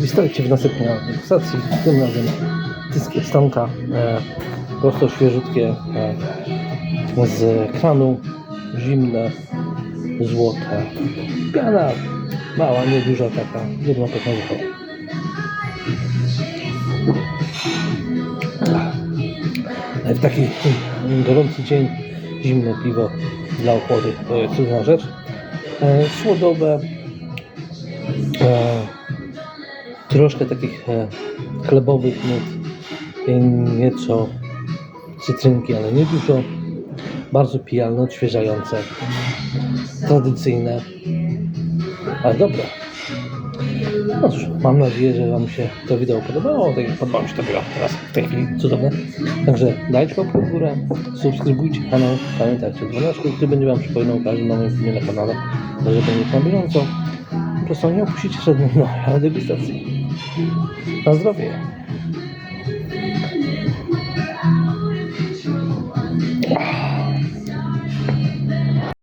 Witajcie w następnej degustacji. Tym razem tyskie stanka, e, prosto świeżutkie e, z kranu, zimne, złote. Piana mała, nieduża taka, jedną taką wychową. W taki gorący dzień zimne piwo dla ochłody to jest cudna rzecz. E, słodowe, e, troszkę takich e, chlebowych nut, i nieco cytrynki, ale nie dużo. Bardzo pijalne, odświeżające, tradycyjne, ale dobre. No cóż, mam nadzieję, że Wam się to wideo podobało. Tak jak podobało mi się to było teraz w tej chwili cudowne. Także dajcie łapkę w górę, subskrybujcie kanał, pamiętajcie o dzwoneczku, który będzie Wam przypominał o każdym nowym filmie na kanale, żeby być na bieżąco. Po prostu nie opuścicie żadnej nowej degustacji. Na zdrowie!